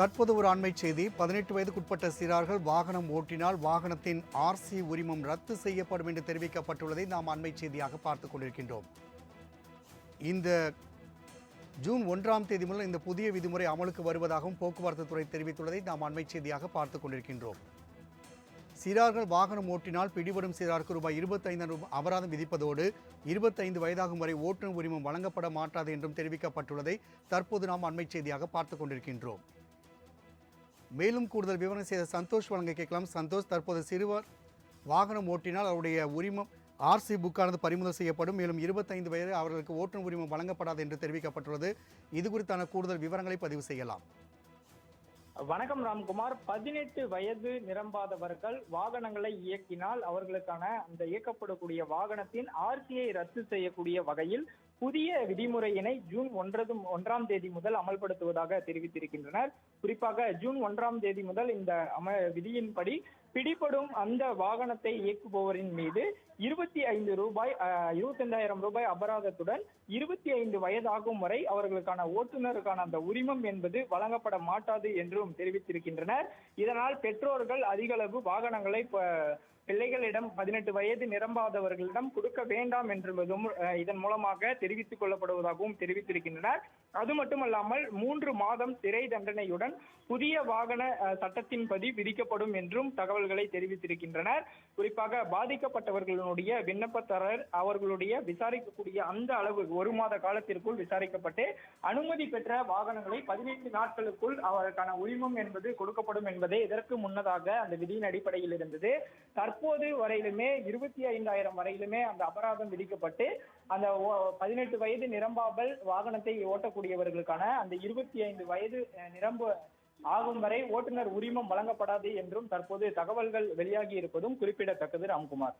தற்போது ஒரு அண்மை செய்தி. பதினெட்டு வயதுக்குட்பட்ட சிறார்கள் வாகனம் ஓட்டினால் வாகனத்தின் ஆர்சி உரிமம் ரத்து செய்யப்படும் என்று தெரிவிக்கப்பட்டுள்ளதை நாம் அண்மை செய்தியாக பார்த்துக் கொண்டிருக்கின்றோம். இந்த ஜூன் ஒன்றாம் தேதி முதல் இந்த புதிய விதிமுறை அமலுக்கு வருவதாகவும் போக்குவரத்து துறை தெரிவித்துள்ளதை நாம் அண்மை செய்தியாக பார்த்துக் கொண்டிருக்கின்றோம். சிறார்கள் வாகனம் ஓட்டினால் பிடிபடும் சிறாருக்கு ரூபாய் இருபத்தைந்து அபராதம் விதிப்பதோடு இருபத்தைந்து வயதாகும் வரை ஓட்டுநர் உரிமம் வழங்கப்பட மாட்டாது என்றும் தெரிவிக்கப்பட்டுள்ளதை தற்போது நாம் அண்மை செய்தியாக பார்த்துக் கொண்டிருக்கின்றோம். மேலும் கூடுதல் விவரம் செய்த சந்தோஷ் வழங்க கேட்கலாம். சந்தோஷ் தற்போது சிறுவர் வாகனம் ஓட்டினால் அவருடைய உரிமம் ஆர்சி புக்கானது பறிமுதல் செய்யப்படும். மேலும் இருபத்தைந்து வயது அவர்களுக்கு ஓட்டுநர் உரிமம் வழங்கப்படாது என்று தெரிவிக்கப்பட்டுள்ளது. இது குறித்தான கூடுதல் விவரங்களை பதிவு செய்யலாம். வணக்கம் ராம்குமார். பதினெட்டு வயது நிரம்பாதவர்கள் வாகனங்களை இயக்கினால் அவர்களுக்கான அந்த இயக்கப்படக்கூடிய வாகனத்தின் ஆர்சியை ரத்து செய்யக்கூடிய வகையில் புதிய விதிமுறையினை ஜூன் ஒன்றது ஒன்றாம் தேதி முதல் அமல்படுத்துவதாக தெரிவித்திருக்கின்றனர். குறிப்பாக ஜூன் ஒன்றாம் தேதி முதல் இந்த அம விதியின்படி பிடிபடும் அந்த வாகனத்தை இயக்குபவரின் மீது இருபத்தி ஐந்து ரூபாய் இருபத்தைந்தாயிரம் ரூபாய் அபராதத்துடன் இருபத்தி ஐந்து வயதாகும் வரை அவர்களுக்கான ஓட்டுநருக்கான அந்த உரிமம் என்பது வழங்கப்பட மாட்டாது என்றும் தெரிவித்திருக்கின்றனர். இதனால் பெற்றோர்கள் அதிகளவு வாகனங்களை ப- பிள்ளைகளிடம் பதினெட்டு வயது நிரம்பாதவர்களிடம் கொடுக்க வேண்டாம் என்பதும் இதன் மூலமாக தெரிவித்துக் கொள்ளப்படுவதாகவும் தெரிவித்திருக்கின்றனர். அது மட்டுமல்லாமல் மூன்று மாதம் சிறை தண்டனையுடன் புதிய வாகன சட்டத்தின்படி விதிக்கப்படும் என்றும் தகவல்களை தெரிவித்திருக்கின்றனர். குறிப்பாக பாதிக்கப்பட்டவர்களுடைய விண்ணப்பதாரர் அவர்களுடைய விசாரிக்கக்கூடிய அந்த அளவு ஒரு மாத காலத்திற்குள் விசாரிக்கப்பட்டு அனுமதி பெற்ற வாகனங்களை பதினைந்து நாட்களுக்குள் அவருக்கான உரிமம் என்பது கொடுக்கப்படும் என்பதே இதற்கு முன்னதாக அந்த விதியின் அடிப்படையில் இருந்தது. தற்போது வரையிலுமே இருபத்தி ஐந்தாயிரம் வரையிலுமே அந்த அபராதம் விதிக்கப்பட்டு அந்த ஓ- பதினெட்டு வயது நிரம்பாமல் வாகனத்தை இருக்கக்கூடியவர்களுக்கான அந்த இருபத்தி ஐந்து வயது நிரம்ப ஆகும் வரை ஓட்டுநர் உரிமம் வழங்கப்படாது என்றும் தற்போது தகவல்கள் வெளியாகி இருப்பதும் குறிப்பிடத்தக்கது ராம்குமார்.